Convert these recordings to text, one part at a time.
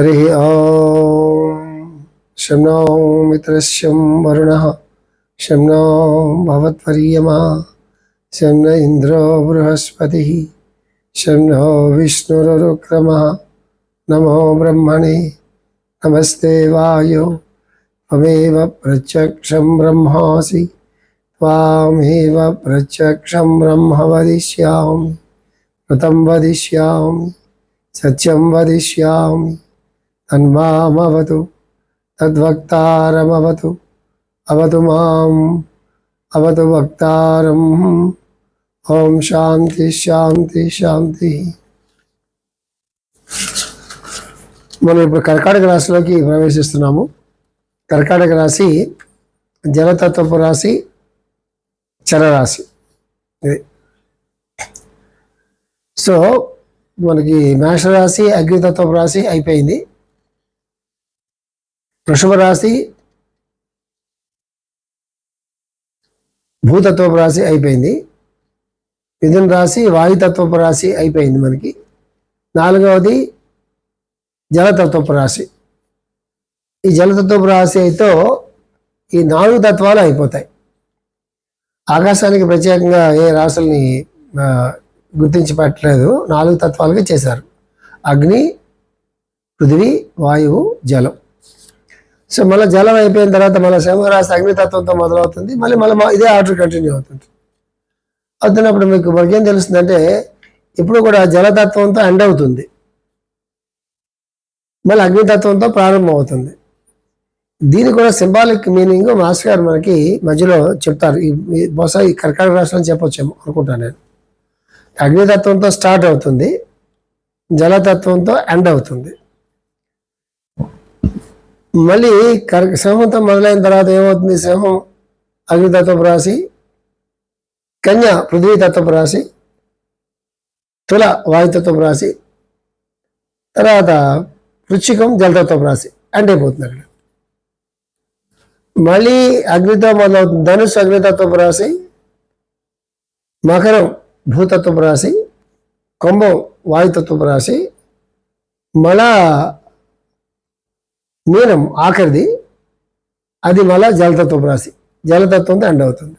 हरिः ॐ शं नो मित्रस्यं वरुणः। शं नो भवत्वर्यमा शं न इन्द्रो बृहस्पतिः। नमो ब्रह्मणे। नमस्ते वायो। त्वमेव प्रत्यक्षं ब्रह्मासि। प्रत्यक्षं ब्रह्म वदिष्यामि। कृतं वदिष्यामि। सत्यं वदिष्यामि। తన్మామవతు తద్వక్తారమవతు అవతు మాం అవతు వక్తారం. ఓం శాంతి శాంతి శాంతి. మనం ఇప్పుడు కర్కాటక రాశిలోకి ప్రవేశిస్తున్నాము. కర్కాటక రాశి జలతత్వపు రాశి చలరాశి ఇది. సో మనకి మేషరాశి అగ్నితత్వపు రాశి అయిపోయింది. వృషభ రాశి భూతత్వపు రాశి అయిపోయింది. మిథున రాశి వాయుతత్వపు రాశి అయిపోయింది మనకి. నాలుగవది జలతత్వపు రాశి. ఈ జలతత్వపు రాశి అయితే ఈ నాలుగు తత్వాలు అయిపోతాయి. ఆకాశానికి ప్రత్యేకంగా ఏ రాశుల్ని గుర్తించి పెట్టలేదు. నాలుగు తత్వాలుగా చేశారు. అగ్ని పృథివీ వాయువు జలం. సో మళ్ళీ జలం అయిపోయిన తర్వాత మళ్ళీ సింహరాశి అగ్నితత్వంతో మొదలవుతుంది. మళ్ళీ మళ్ళీ ఇదే ఆర్డర్ కంటిన్యూ అవుతుంది. అవుతున్నప్పుడు మీకు మనకేం తెలుస్తుందంటే ఇప్పుడు కూడా జలతత్వంతో ఎండ్ అవుతుంది. మళ్ళీ అగ్నితత్వంతో ప్రారంభం అవుతుంది కూడా సింబాలిక్ మీనింగ్ మాస్టర్ గారు మనకి మధ్యలో చెప్తారు. ఈ బహుశా ఈ కర్కాటక రాష్ట్రం చెప్పొచ్చేమో అనుకుంటాను నేను. అగ్నితత్వంతో స్టార్ట్ అవుతుంది. జలతత్వంతో ఎండ్ అవుతుంది. మళ్ళీ కర్ సింహంతో మొదలైన తర్వాత ఏమవుతుంది? సింహం అగ్నితత్వపు రాశి కన్య పృథ్వీ తత్వపు రాశి తుల వాయుతత్వపు రాశి తర్వాత వృచ్చికం జలతత్వపు రాశి అంటే అయిపోతుంది అక్కడ. మళ్ళీ అగ్నితో మొదలవుతుంది ధనుసు అగ్నితత్వపు రాశి మకరం భూతత్వపు రాశి కుంభం వాయుతత్వపు రాశి మళ్ళా మీనం ఆఖరిది అది మళ్ళా జలతత్వం రాశి. జలతత్వంతో ఎండ్ అవుతుంది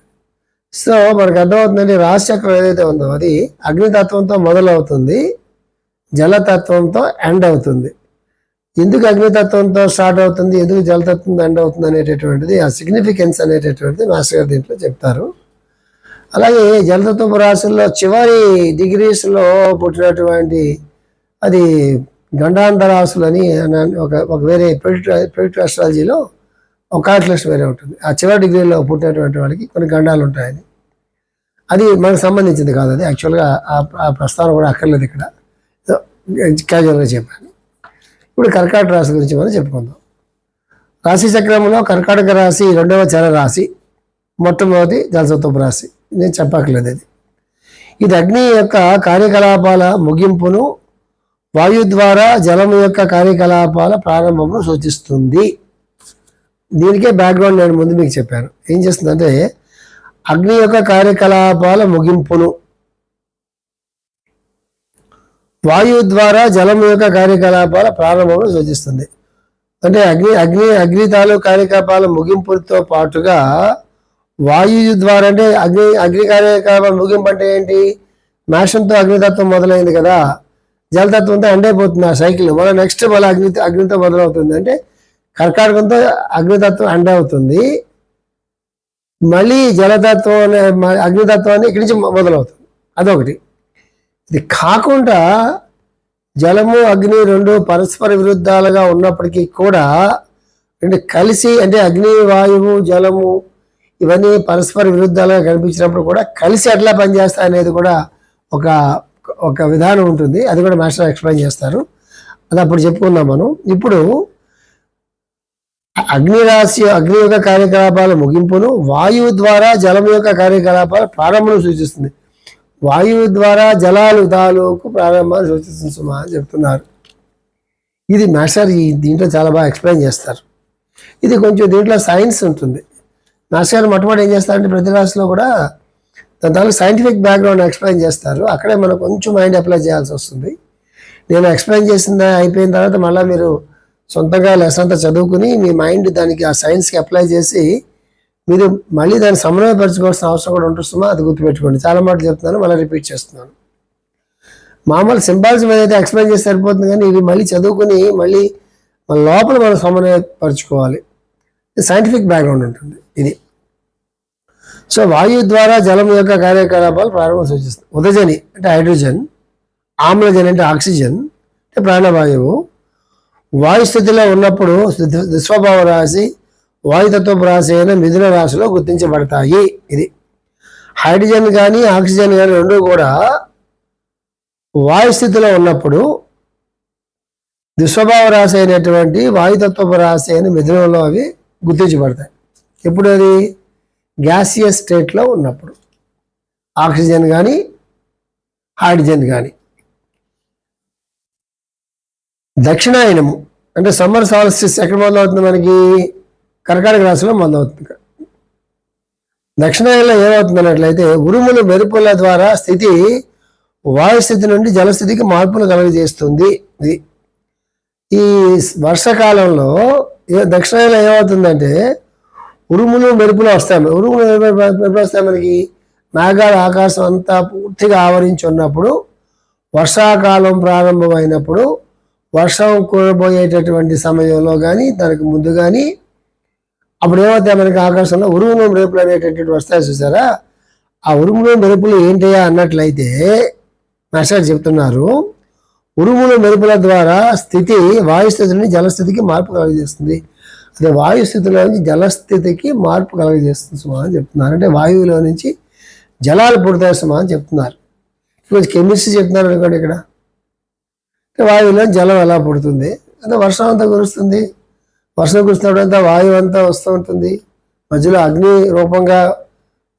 సో మనకు అర్థమవుతుందండి రాశి చక్రం ఏదైతే ఉందో అది అగ్నితత్వంతో మొదలవుతుంది జలతత్వంతో ఎండ్ అవుతుంది. ఎందుకు అగ్నితత్వంతో స్టార్ట్ అవుతుంది ఎందుకు జలతత్వంతో ఎండ్ అవుతుంది అనేటటువంటిది ఆ సిగ్నిఫికెన్స్ అనేటటువంటిది మాస్టర్ గారు దీంట్లో చెప్తారు. అలాగే జలతత్వపు రాశుల్లో చివరి డిగ్రీస్లో పుట్టినటువంటి అది గండాంధరాసులని ఒక ఒక వేరే ప్రిడిక్ట్ ఆస్ట్రాలజీలో ఒక కాల్కులేషన్ వేరే ఉంటుంది. ఆ చివరి డిగ్రీలో పుట్టినటువంటి వాళ్ళకి కొన్ని గండాలు ఉంటాయని అది మనకు సంబంధించింది కాదు అది. యాక్చువల్గా ఆ- ఆ ప్రస్తావన కూడా అక్కర్లేదు ఇక్కడ. క్యాజువల్గా చెప్పాను. ఇప్పుడు కర్కాటక రాశి గురించి మనం చెప్పుకుందాం. రాశి చక్రంలో కర్కాటక రాశి రెండవ చర రాశి మొట్టమొదటి జలసత్వపు రాశి. నేను చెప్పక్కర్లేదు ఇది ఇది అగ్ని యొక్క కార్యకలాపాల ముగింపును వాయు ద్వారా జలము యొక్క కార్యకలాపాల ప్రారంభమును సూచిస్తుంది. దీనికే బ్యాక్గ్రౌండ్ నేను ముందు మీకు చెప్పాను. ఏం చేస్తుందంటే అగ్ని యొక్క కార్యకలాపాల ముగింపును వాయువు ద్వారా జలం యొక్క కార్యకలాపాల ప్రారంభమును సూచిస్తుంది. అంటే అగ్ని అగ్ని అగ్ని తాలూ కార్యకలాపాల ముగింపుతో పాటుగా వాయువు ద్వారా అంటే అగ్ని అగ్ని కార్యకలాపాల ముగింపు అంటే ఏంటి? మేషంతో అగ్నితత్వం మొదలైంది కదా. జలతత్వంతో ఎండ్ అయిపోతుంది ఆ సైకిల్ మళ్ళీ నెక్స్ట్ మళ్ళీ అగ్ని అగ్నితో మొదలవుతుంది. అంటే కర్కాటకంతో అగ్నితత్వం ఎండ్ అవుతుంది. మళ్ళీ జలతత్వం అనే మ- అగ్నితత్వాన్ని ఇక్కడి నుంచి మొదలవుతుంది. అదొకటి. ఇది కాకుండా జలము అగ్ని రెండు పరస్పర విరుద్ధాలుగా ఉన్నప్పటికీ కూడా రెండు కలిసి అంటే అగ్ని వాయువు జలము ఇవన్నీ పరస్పర విరుద్ధాలుగా కనిపించినప్పుడు కూడా కలిసి ఎట్లా పనిచేస్తాయి అనేది కూడా ఒక ఒక విధానం ఉంటుంది. అది కూడా మాస్టర్ ఎక్స్ప్లెయిన్ చేస్తారు. అది అప్పుడు చెప్పుకుందాం మనం. ఇప్పుడు అగ్ని రాశి అగ్ని యొక్క కార్యకలాపాల ముగింపును వాయువు ద్వారా జలం యొక్క కార్యకలాపాల ప్రారంభం సూచిస్తుంది. వాయువు ద్వారా జలాలు తాలూకు ప్రారంభాన్ని సూచిస్తుంది సుమా అని చెప్తున్నారు. ఇది మాస్టర్ ఈ దీంట్లో చాలా బాగా ఎక్స్ప్లెయిన్ చేస్తారు. ఇది కొంచెం దీంట్లో సైన్స్ ఉంటుంది. మాస్టర్ గారు మొట్టమొదటి ఏం చేస్తారంటే ప్రతి రాశిలో కూడా దాని తర్వాత సైంటిఫిక్ బ్యాక్గ్రౌండ్ ఎక్స్ప్లెయిన్ చేస్తారు. అక్కడే మనం కొంచెం మైండ్ అప్లై చేయాల్సి వస్తుంది. నేను ఎక్స్ప్లెయిన్ చేసిన అయిపోయిన తర్వాత మళ్ళీ మీరు సొంతంగా లెసన్ అంతా చదువుకుని మీ మైండ్ దానికి ఆ సైన్స్కి అప్లై చేసి మీరు మళ్ళీ దాన్ని సమన్వయపరచుకోవాల్సిన అవసరం కూడా ఉంటుందో అది గుర్తుపెట్టుకోండి. చాలా మాటలు చెప్తున్నాను మళ్ళీ రిపీట్ చేస్తున్నాను. మామూలు సింబాల్స్ ఏదైతే అయితే ఎక్స్ప్లెయిన్ చేస్తే సరిపోతుంది కానీ ఇవి మళ్ళీ చదువుకుని మళ్ళీ మన లోపల మనం సమన్వయపరచుకోవాలి. సైంటిఫిక్ బ్యాక్గ్రౌండ్ ఉంటుంది. ఇది సో వాయువు ద్వారా జలం యొక్క కార్యకలాపాలు ప్రారంభం సూచిస్తుంది. ఉదజని అంటే హైడ్రోజన్ ఆమ్లజని అంటే ఆక్సిజన్ అంటే ప్రాణవాయువు. వాయు స్థితిలో ఉన్నప్పుడు దిశ- రాశి వాయుతత్వపు రాశి అయిన మిథున రాశిలో గుర్తించబడతాయి ఇది. హైడ్రోజన్ కానీ ఆక్సిజన్ కానీ రెండు కూడా వాయు స్థితిలో ఉన్నప్పుడు దుస్వభావ రాశి అయినటువంటి వాయుతత్వపు రాశి అయిన మిథునంలో అవి గుర్తించబడతాయి. ఎప్పుడు అది? గ్యాసియస్ స్టేట్లో ఉన్నప్పుడు. ఆక్సిజన్ కానీ హైడ్రోజన్ కానీ దక్షిణాయనము అంటే సమ్మర్ సాలస్టిస్ ఎక్కడ మొదలవుతుంది మనకి? కర్కాటక రాశిలో మొదలవుతుంది. దక్షిణాయనంలో ఏమవుతుంది అన్నట్లయితే ఉరుములు మెరుపుల ద్వారా స్థితి వాయు స్థితి నుండి జలస్థితికి మార్పులు కలుగజేస్తుంది. ఇది ఈ వర్షాకాలంలో ఏ- దక్షిణాయనంలో ఏమవుతుందంటే ఉరుములు మెరుపులు వస్తాయి ఉరుములు మెరుపులు వస్తాయి మనకి మేఘాల ఆకాశం అంతా పూర్తిగా ఆవరించి ఉన్నప్పుడు వర్షాకాలం ప్రారంభమైనప్పుడు వర్షం కురబోయేటటువంటి సమయంలో కానీ దానికి ముందు కానీ అప్పుడు ఏమవుతాయి మనకి ఆకాశంలో ఉరుములు మెరుపులు అనేటటువంటి వస్తాయి చూసారా? ఆ ఉరుములు మెరుపులు ఏంటయ్యా అన్నట్లయితే మెసేజ్ చెప్తున్నారు ఉరుములు మెరుపుల ద్వారా స్థితి వాయుస్థితి నుండి జలస్థితికి మార్పు కలుగజేస్తుంది. అదే వాయుస్థితిలో నుంచి జలస్థితికి మార్పు కలుగజేస్తుంది సుమా అని చెప్తున్నారు. అంటే వాయువులో నుంచి జలాలు పుడతాయి సుమా అని చెప్తున్నారు. కొంచెం కెమిస్ట్రీ చెప్తున్నారు అనుకోండి ఇక్కడ. అంటే వాయువులో జలం ఎలా పుడుతుంది? అంటే వర్షం అంతా కురుస్తుంది. వర్షం కురుస్తున్నప్పుడు అంతా వాయువు అంతా వస్తూ ఉంటుంది. మధ్యలో అగ్ని రూపంగా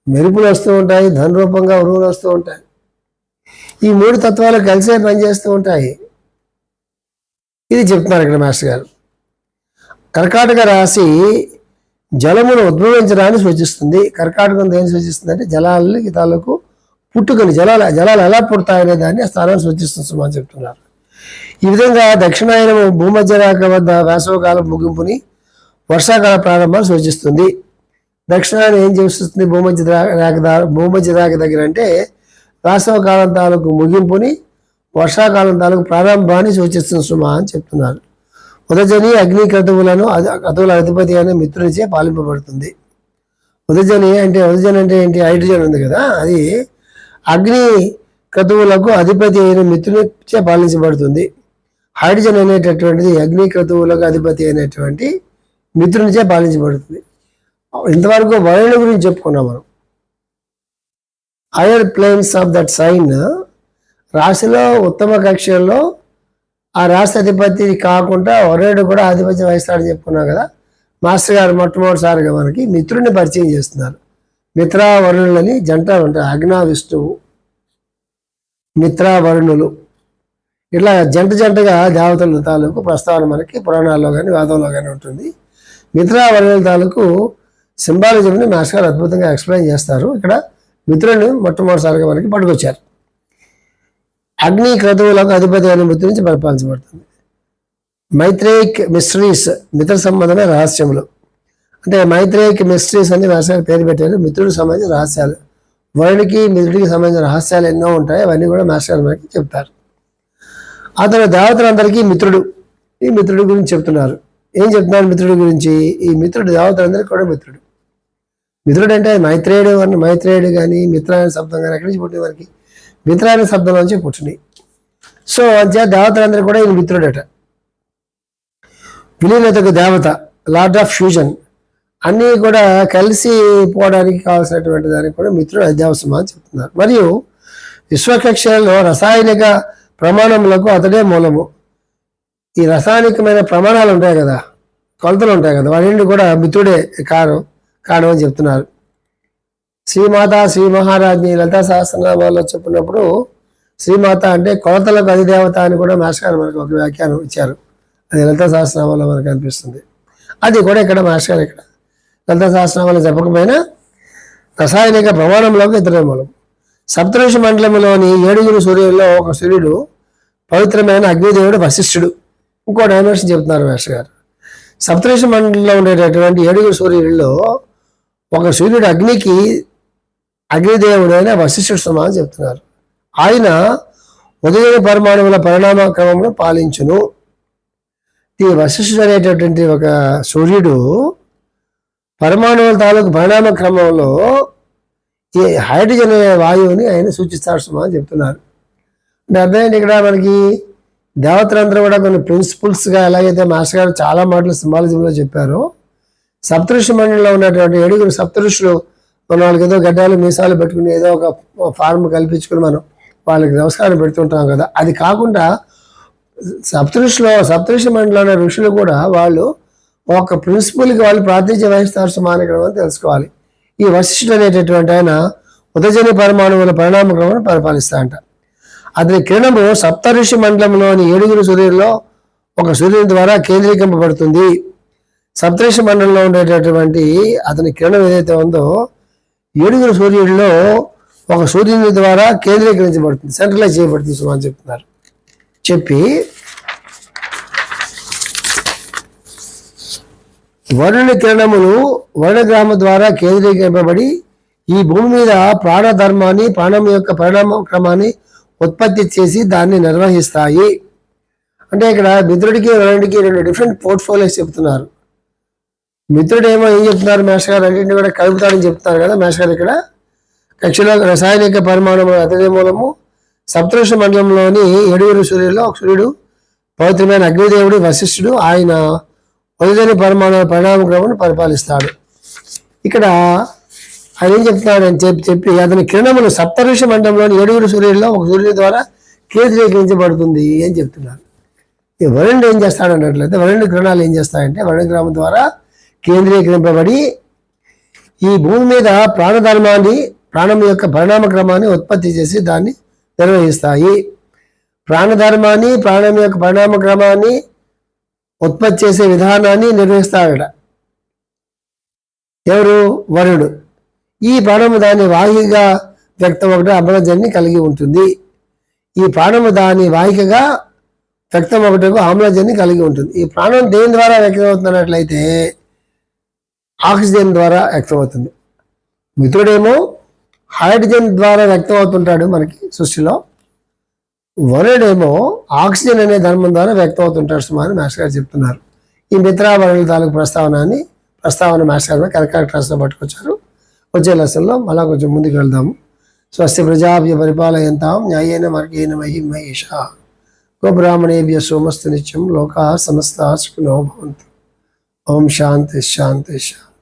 మెరుపులు వస్తూ ఉంటాయి ధన రూపంగా ఉరువులు వస్తూ ఉంటాయి. ఈ మూడు తత్వాలు కలిసే పనిచేస్తూ ఉంటాయి. ఇది చెప్తున్నారు ఇక్కడ మాస్టర్ గారు. కర్కాటక రాశి జలమును ఉద్భవించడాన్ని సూచిస్తుంది. కర్కాటకం దేని సూచిస్తుంది అంటే జలాలకి తాలూకు పుట్టుకని జలాలు జలాలు ఎలా పుడతాయనే దాన్ని ఆ స్థానాన్ని సూచిస్తుంది సుమా అని చెప్తున్నారు. ఈ విధంగా దక్షిణాయనం భూమధ్య రేఖ వద్ద వేసవకాలం ముగింపుని వర్షాకాల ప్రారంభాన్ని సూచిస్తుంది. దక్షిణాయనం ఏం సూచిస్తుంది భూమధ్య రేఖ భూమధ్య రేఖ దగ్గర అంటే వేసవకాలం తాలూకు ముగింపుని వర్షాకాలం తాలూకు ప్రారంభాన్ని సూచిస్తుంది సుమా అని చెప్తున్నారు. ఉదజని అగ్ని క్రతువులను క్రతువుల అధిపతి అనే మిత్రునిచే పాలింపబడుతుంది. ఉదజని అంటే ఉదజని అంటే ఏంటి? హైడ్రోజన్ ఉంది కదా అది అగ్ని క్రతువులకు అధిపతి అయిన మిత్రునిచే పాలించబడుతుంది. హైడ్రోజన్ అనేటటువంటిది అగ్ని క్రతువులకు అధిపతి అయినటువంటి మిత్రునిచే పాలించబడుతుంది. ఇంతవరకు వరుణుడి గురించి చెప్పుకున్నాం మనం. Higher planes of that sign రాశిలో ఉత్తమ కక్షల్లో ఆ రాష్ట్ర అధిపతి కాకుండా వరుణుడు కూడా ఆధిపత్యం వహిస్తాడని చెప్పుకున్నాం కదా. మాస్టర్ గారు మొట్టమొదటిసారిగా మనకి మిత్రుడిని పరిచయం చేస్తున్నారు. మిత్రావరుణులని జంట ఉంటాయి అగ్నా విష్ణువు మిత్రావరుణులు. ఇట్లా జంట జంటగా దేవతల తాలూకు ప్రస్తావన మనకి పురాణాల్లో కానీ వేదంలో కానీ ఉంటుంది. మిత్ర వరుణుల తాలూకు సింబాలజీని మాస్టర్ గారు అద్భుతంగా ఎక్స్ప్లెయిన్ చేస్తారు. ఇక్కడ మిత్రుడిని మొట్టమొదటిసారిగా మనకి పట్టుకొచ్చారు. అగ్ని క్రతువులకు అధిపతి అయిన నుంచి పరిపాలించబడుతుంది మైత్రేయిక్ మిస్ట్రీస్ మిత్ర సంబంధమైన రహస్యములు. అంటే మైత్రేయిక్ మిస్ట్రీస్ అని వ్యాసాలు పేరు పెట్టారు. మిత్రుడికి సంబంధించిన రహస్యాలు. వరుడికి మిత్రుడికి సంబంధించిన రహస్యాలు ఎన్నో ఉంటాయి అవన్నీ కూడా మాస్టర్ మనకి చెప్తారు. అతను దేవతలందరికీ మిత్రుడు. ఈ మిత్రుడి గురించి చెప్తున్నారు. ఏం చెప్తున్నారు మిత్రుడి గురించి? ఈ మిత్రుడు దేవతలందరికీ కూడా మిత్రుడు. మిత్రుడు అంటే మైత్రేయుడు అని మైత్రేయుడు కానీ మిత్ర శబ్దం కానీ అక్కడి నుంచి పుట్టిన వారికి? మిత్రాయన శబ్దంలోంచి శబ్దం నుంచి పుట్టినాయి సో అంతే దేవతలందరూ కూడా ఈయన మిత్రుడట. విలీనతకు దేవత లార్డ్ ఆఫ్ ఫ్యూజన్ అన్నీ కూడా కలిసి పోవడానికి కావాల్సినటువంటి దానికి కూడా మిత్రుడు అధ్యావసమా అని చెప్తున్నారు. మరియు విశ్వకక్షలో రసాయనిక ప్రమాణములకు అతడే మూలము. ఈ రసాయనికమైన ప్రమాణాలు ఉంటాయి కదా కొలతలు ఉంటాయి కదా వాటి కూడా మిత్రుడే కారణం కారణం అని చెప్తున్నారు. శ్రీమాత శ్రీ మహారాజ్ని లలితా సహస్రనామాల్లో చెప్పినప్పుడు శ్రీమాత అంటే కొలతలకు అధిదేవత అని కూడా మాస్టర్ గారు మనకు ఒక వ్యాఖ్యానం ఇచ్చారు. అది లలితా సహస్రనామాల్లో మనకు అనిపిస్తుంది. అది కూడా ఇక్కడ మాస్టర్ గారు ఇక్కడ. లలితా సహస్రనామాలు చెప్పకపోయినా రసాయనిక ప్రమాణంలోకి ఇతర మూలం. సప్తఋషి మండలంలోని ఏడుగురు సూర్యుల్లో ఒక సూర్యుడు పవిత్రమైన అగ్నిదేవుడు వశిష్ఠుడు. ఇంకో డైమెన్షన్ చెప్తున్నారు మేస్టర్ గారు. సప్తఋషి మండలంలో ఉండేటటువంటి ఏడుగురు సూర్యుల్లో ఒక సూర్యుడు అగ్నికి అగ్నిదేవుడైన వశిష్ఠుడు సుమా అని చెప్తున్నారు. ఆయన ఉదయ పరమాణువుల పరిణామ క్రమంలో పాలించును. ఈ వశిష్ఠుడు అనేటటువంటి ఒక సూర్యుడు పరమాణువుల తాలూకు పరిణామ క్రమంలో ఈ హైడ్రోజన్ అనే వాయువుని ఆయన సూచిస్తాడు సుమా అని చెప్తున్నారు. అంటే అర్థమైంది ఇక్కడ మనకి దేవతలందరూ కూడా కొన్ని ప్రిన్సిపల్స్గా ఎలాగైతే మాస్టర్ గారు చాలా మాటలు సింబాలిజంలో చెప్పారో సప్తఋషి మండలిలో ఉన్నటువంటి ఏడుగురు సప్తఋషులు మనం వాళ్ళకి ఏదో గడ్డాలు మీసాలు పెట్టుకుని ఏదో ఒక ఫార్మ్ కల్పించుకుని మనం వాళ్ళకి నమస్కారం పెడుతుంటాం కదా. అది కాకుండా సప్తఋషిలో సప్తఋషి మండలంలో ఋషులు కూడా వాళ్ళు ఒక ప్రిన్సిపల్కి వాళ్ళు ప్రాతినిధ్యం వహిస్తారు సుమానకరం అని తెలుసుకోవాలి. ఈ వశిష్ఠుడు అనేటటువంటి ఆయన ఉదజని పరమాణువుల పరిణామ క్రమం పరిపాలిస్తాడంట. అతని కిరణము సప్తఋషి మండలంలోని ఏడుగురు సూర్యుల్లో ఒక సూర్యుని ద్వారా కేంద్రీకరింపబడుతుంది. సప్తఋషి మండలంలో ఉండేటటువంటి అతని కిరణం ఏదైతే ఉందో ఏడుగురు సూర్యుడిలో ఒక సూర్యుని ద్వారా కేంద్రీకరించబడుతుంది సెంట్రలైజ్ చేయబడుతుంది సుమా అని చెప్తున్నారు. చెప్పి వరుణ కిరణములు వరుణగ్రామ ద్వారా కేంద్రీకరింపబడి ఈ భూమి మీద ప్రాణధర్మాన్ని ప్రాణం యొక్క పరిణామ క్రమాన్ని ఉత్పత్తి చేసి దాన్ని నిర్వహిస్తాయి. అంటే ఇక్కడ మిత్రుడికి వరుణుడికి రెండు డిఫరెంట్ పోర్ట్ఫోలియోస్ చెప్తున్నారు. మిత్రుడు ఏమో ఏం చెప్తున్నారు? మేష గారు రెండింటిని కూడా కలుపుతాడని చెప్తున్నారు కదా మేష గారు ఇక్కడ. కక్షలో రసాయనిక పరిమాణంలో అతడి మూలము సప్తృష మండలంలోని ఏడుగురు సూర్యుల్లో ఒక సూర్యుడు పవిత్రమైన అగ్నిదేవుడు వశిష్ఠుడు ఆయన వదిలేని పరిమాణ పరిణామ క్రమను పరిపాలిస్తాడు. ఇక్కడ ఆయన ఏం చెప్తున్నాడు అని చెప్పి చెప్పి అతని కిరణములు సప్తఋషి మండలంలోని ఏడుగురు సూర్యుల్లో ఒక సూర్యుడి ద్వారా కేంద్రీకరించబడుతుంది అని చెప్తున్నారు. ఈ వరుణుడు ఏం చేస్తాడు అన్నట్లయితే వరుణుడి కిరణాలు ఏం చేస్తాయంటే వరుణ గ్రామం ద్వారా కేంద్రీకరింపబడి ఈ భూమి మీద ప్రాణధర్మాన్ని ప్రాణం యొక్క పరిణామ క్రమాన్ని ఉత్పత్తి చేసి దాన్ని నిర్వహిస్తాయి. ప్రాణధర్మాన్ని ప్రాణం యొక్క పరిణామ క్రమాన్ని ఉత్పత్తి చేసే విధానాన్ని నిర్వహిస్తాడట ఎవరు? వరుడు. ఈ ప్రాణము దాని వాహికగా వ్యక్తం ఒకటి అమ్లజన్ని కలిగి ఉంటుంది. ఈ ప్రాణము దాని వాహికగా వ్యక్తం ఒకటకు ఆమ్లజన్ని కలిగి ఉంటుంది. ఈ ప్రాణం దేని ద్వారా వ్యక్తం అవుతున్నట్లయితే ఆక్సిజన్ ద్వారా వ్యక్తమవుతుంది. మిత్రుడేమో హైడ్రోజన్ ద్వారా వ్యక్తం అవుతుంటాడు మనకి సృష్టిలో. వరుడేమో ఆక్సిజన్ అనే ధర్మం ద్వారా వ్యక్తం అవుతుంటాడు అని మాస్టర్ గారు చెప్తున్నారు. ఈ మిత్రావరుల తాలూకు ప్రస్తావనని ప్రస్తావన మాస్టర్ గారు కరెక్ట్ క్లాస్లో పట్టుకొచ్చారు. వచ్చే లెసన్లో మళ్ళా కొంచెం ముందుకు వెళ్దాము స్వస్తి ప్రజాభ్య పరిపాలయంతాం న్యాయేన మార్గేణ మహి మహేష గోబ్రాహ్మణేభ్య సోమస్తు నిత్యం లోకా సమస్త సుఖినో భవంతు. ఓం శాంతి శాంతి శాంతి.